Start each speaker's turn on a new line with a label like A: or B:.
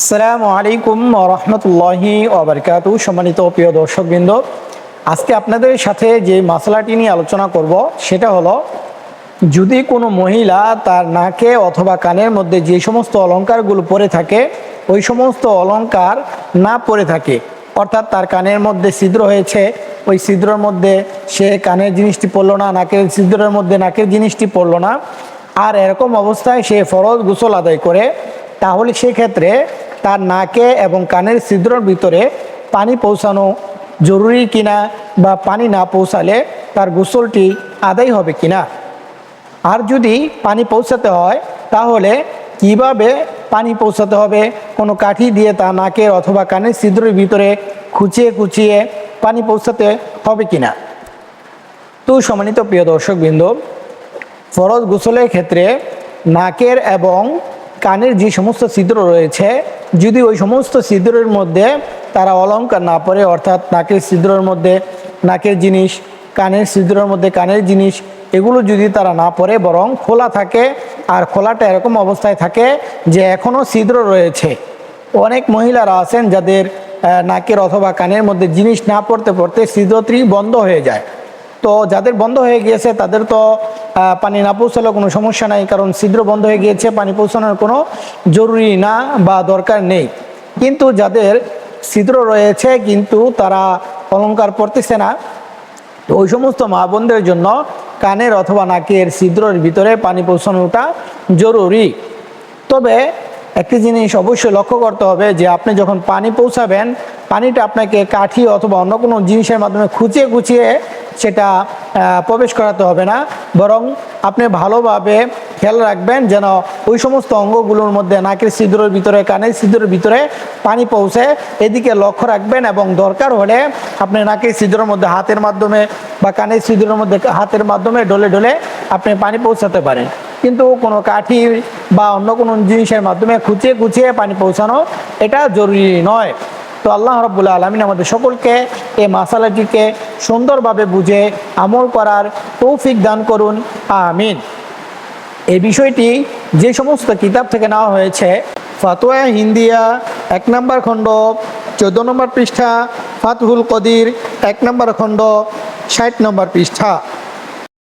A: আসসালামু আলাইকুম রহমতুল্লাহি ওবরকাত সম্মানিত প্রিয় দর্শকবৃন্দ, আজকে আপনাদের সাথে যে মশলাটি নিয়ে আলোচনা করব, সেটা হলো, যদি কোনো মহিলা তার নাকে অথবা কানের মধ্যে যে সমস্ত অলঙ্কারগুলো পরে থাকে, ওই সমস্ত অলঙ্কার না পরে থাকে, অর্থাৎ তার কানের মধ্যে ছিদ্র হয়েছে, ওই ছিদ্রর মধ্যে সে কানের জিনিসটি পরলো না, নাকের ছিদ্রের মধ্যে নাকের জিনিসটি পরলো না, আর এরকম অবস্থায় সে ফরজ গোসল আদায় করে, তাহলে সেক্ষেত্রে তার নাকে এবং কানের ছিদ্রর ভিতরে পানি পৌঁছানো জরুরি কিনা বা পানি না পৌঁছালে তার গোসলটি আদায় হবে কিনা? আর যদি পানি পৌঁছাতে হয়, তাহলে কীভাবে পানি পৌঁছাতে হবে? কোনো কাঠি দিয়ে তা নাকের অথবা কানের ছিদ্রের ভিতরে খুঁচিয়ে খুঁচিয়ে পানি পৌঁছাতে হবে কিনা? তো সম্মানিত প্রিয় দর্শকবৃন্দ, ফরজ গোসলের ক্ষেত্রে নাকের এবং কানের যে সমস্ত ছিদ্র রয়েছে, যদি ওই সমস্ত ছিদ্রের মধ্যে তারা অলঙ্কার না পড়ে অর্থাৎ নাকের ছিদ্রের মধ্যে নাকের জিনিস, কানের ছিদ্রের মধ্যে কানের জিনিস, এগুলো যদি তারা না পরে, বরং খোলা থাকে, আর খোলাটা এরকম অবস্থায় থাকে যে এখনও ছিদ্র রয়েছে। অনেক মহিলারা আছেন যাদের নাকের অথবা কানের মধ্যে জিনিস না পড়তে পড়তে ছিদ্রটি বন্ধ হয়ে যায়। তো যাদের বন্ধ হয়ে গিয়েছে, তাদের তো পানি না পৌঁছালেও কোনো সমস্যা নাই, কারণ ছিদ্র বন্ধ হয়ে গিয়েছে, পানি পৌঁছানোর কোনো জরুরি না বা দরকার নেই। কিন্তু যাদের ছিদ্র রয়েছে, কিন্তু তারা অলংকার পড়তেছে না, তো ওই সমস্ত মা বোনদের জন্য কানের অথবা নাকের ছিদ্রের ভিতরে পানি পৌঁছানোটা জরুরি। তবে একটি জিনিস অবশ্যই লক্ষ্য করতে হবে যে, আপনি যখন পানি পৌঁছাবেন, পানিটা আপনাকে কাঠি অথবা অন্য কোনো জিনিসের মাধ্যমে খুঁচিয়ে খুঁচিয়ে সেটা প্রবেশ করাতে হবে না। বরং আপনি ভালোভাবে খেয়াল রাখবেন যেন ওই সমস্ত অঙ্গগুলোর মধ্যে নাকের ছিদ্রের ভিতরে, কানের ছিদ্রের ভিতরে পানি পৌঁছে। এদিকে লক্ষ্য রাখবেন এবং দরকার হলে আপনি নাকের ছিদ্রের মধ্যে হাতের মাধ্যমে বা কানের ছিদ্রের মধ্যে হাতের মাধ্যমে ডলে ডলে আপনি পানি পৌঁছাতে পারেন। কিন্তু কোনো কাঠি বা অন্য কোনো জিনিসের মাধ্যমে খুঁচিয়ে খুঁচিয়ে পানি পৌঁছানো এটা জরুরি নয়। তো আল্লাহ রব্বুল্লা আলমিন আমাদের সকলকে এই মাসালাটিকে সুন্দরভাবে বুঝে আমল করার তৌফিক দান করুন। আমিন। এই বিষয়টি যে সমস্ত কিতাব থেকে নেওয়া হয়েছে, ফাতোয়া হিন্দিয়া, এক নম্বর খণ্ড, চোদ্দ নম্বর পৃষ্ঠা, ফাতহুল কদির, এক নম্বর খণ্ড, ষাট নম্বর পৃষ্ঠা।